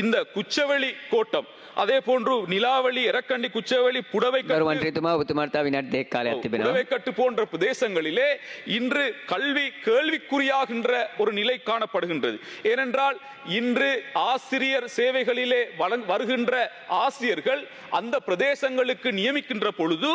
இந்த குச்சவெளி கோட்டம் அதே போன்று நிலாவளி இறக்கண்டி குச்சவெளி புடவை புடவைக்கட்டு போன்ற பிரதேசங்களிலே இன்று கல்வி கேள்விக்குறியாகின்ற ஒரு நிலை காணப்படுகின்றது. ஏனென்றால் இன்று ஆசிரியர் சேவைகளிலே வருகின்ற ஆசிரியர்கள் அந்த பிரதேசங்களுக்கு நியமிக்கின்ற பொழுது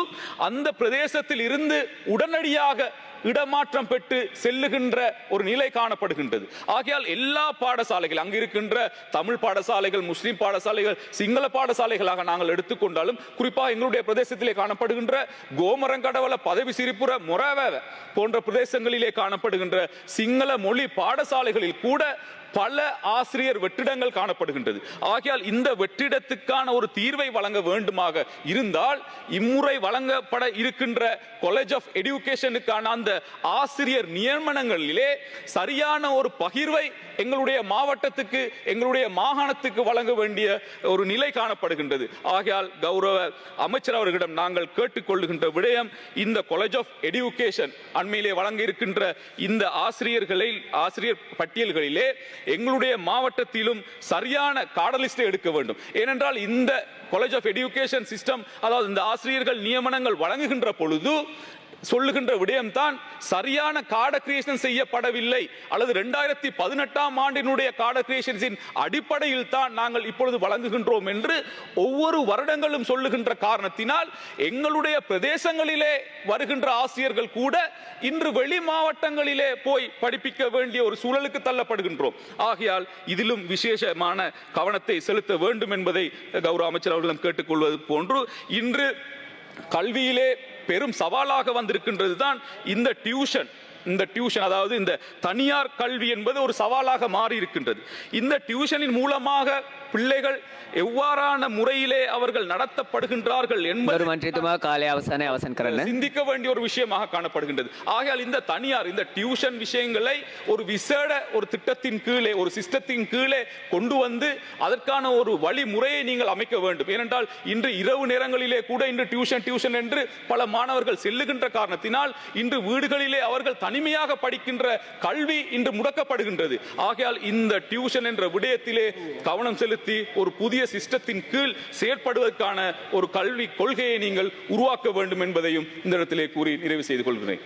அந்த பிரதேசத்தில் இருந்து உடனடியாக இடமாற்றம் பெற்று செல்லுகின்ற ஒரு நிலை காணப்படுகின்றது. ஆகையால் எல்லா பாடசாலைகள் அங்கு இருக்கின்ற தமிழ் பாடசாலைகள் முஸ்லிம் பாடசாலைகள் சிங்கள பாடசாலைகளாக நாங்கள் எடுத்துக்கொண்டாலும் குறிப்பாக எங்களுடைய பிரதேசத்திலே காணப்படுகின்ற கோமரங்கடவல பதவி சிரிப்புற மொரவ போன்ற பிரதேசங்களிலே காணப்படுகின்ற சிங்கள மொழி பாடசாலைகளில் கூட பல ஆசிரியர் வெற்றிடங்கள் காணப்படுகின்றது. ஆகையால் இந்த வெற்றிடத்துக்கான ஒரு தீர்வை வழங்க வேண்டுமாக இருந்தால் இம்முறை வழங்கப்பட இருக்கின்ற காலேஜ் ஆஃப் எடுகேஷனுக்கான அந்த ஆசிரியர் நியமனங்களிலே சரியான ஒரு பகிர்வை எங்களுடைய மாவட்டத்துக்கு எங்களுடைய மாகாணத்துக்கு வழங்க வேண்டிய ஒரு நிலை காணப்படுகின்றது. ஆகையால் கௌரவ அமைச்சர் அவர்களிடம் நாங்கள் கேட்டுக்கொள்ளுகின்ற விடயம் இந்த காலேஜ் ஆஃப் எடுகேஷன் அண்மையிலே வழங்க இருக்கின்ற இந்த ஆசிரியர்களை ஆசிரியர் பட்டியல்களிலே எங்களுடைய மாவட்டத்திலும் சரியான காடலிஸ்டை எடுக்க வேண்டும். ஏனென்றால் இந்த காலேஜ் ஆஃப் எடுகேஷன் சிஸ்டம் அதாவது இந்த ஆசிரியர்கள் நியமனங்கள் வழங்குகின்ற பொழுது சொல்லுகின்ற விடயம்தான் சரியான காட கிரியேஷன் செய்யப்படவில்லை. அல்லது ரெண்டாயிரத்தி பதினெட்டாம் ஆண்டினுடைய காட கிரியேஷன்ஸின் அடிப்படையில் தான் நாங்கள் இப்பொழுது வழங்குகின்றோம் என்று ஒவ்வொரு வருடங்களும் சொல்லுகின்ற காரணத்தினால் எங்களுடைய பிரதேசங்களிலே வருகின்ற ஆசிரியர்கள் கூட இன்று வெளி மாவட்டங்களிலே போய் படிப்பிக்க வேண்டிய ஒரு சூழலுக்கு தள்ளப்படுகின்றோம். ஆகையால் இதிலும் விசேஷமான கவனத்தை செலுத்த வேண்டும் என்பதை கௌரவ அமைச்சர் அவர்களிடம் கேட்டுக்கொள்வது போன்று இன்று கல்வியிலே பெரும் சவாலாக வந்திருக்கின்றது தான் இந்த டியூஷன். இந்த டியூஷன் அதாவது இந்த தனியார் கல்வி என்பது ஒரு சவாலாக மாறி இருக்கின்றது இந்த டியூஷனின் மூலமாக பிள்ளைகள் எவ்வாறான முறையிலே அவர்கள் நடத்தப்படுகின்றார்கள் என்பது சிந்திக்க வேண்டிய ஒரு விஷயமாக காணப்படுகின்றது. ஆகையால் இந்த தனியார் இந்த டியூஷன் விஷயங்களை ஒரு விசேட ஒரு திட்டத்தின் கீழே ஒரு சிஸ்டத்தின் கீழே கொண்டு வந்து அதற்கான ஒரு வழிமுறையை நீங்கள் அமைக்க வேண்டும். ஏனென்றால் இன்று இரவு நேரங்களிலே கூட இன்று டியூஷன் டியூஷன் என்று பல மாணவர்கள் செல்லுகின்ற காரணத்தினால் இன்று வீடுகளிலே அவர்கள் தனிமையாக படிக்கின்ற கல்வி இன்று முடக்கப்படுகின்றது. ஆகையால் இந்த டியூஷன் என்ற விடயத்திலே கவனம் செலுத்த ஒரு புதிய சிஸ்டத்தின் கீழ் செயற்படுவதற்கான ஒரு கல்வி கொள்கையை நீங்கள் உருவாக்க வேண்டும் என்பதையும் இந்த இடத்திலே கூறி நிறைவு செய்து கொள்கிறேன்.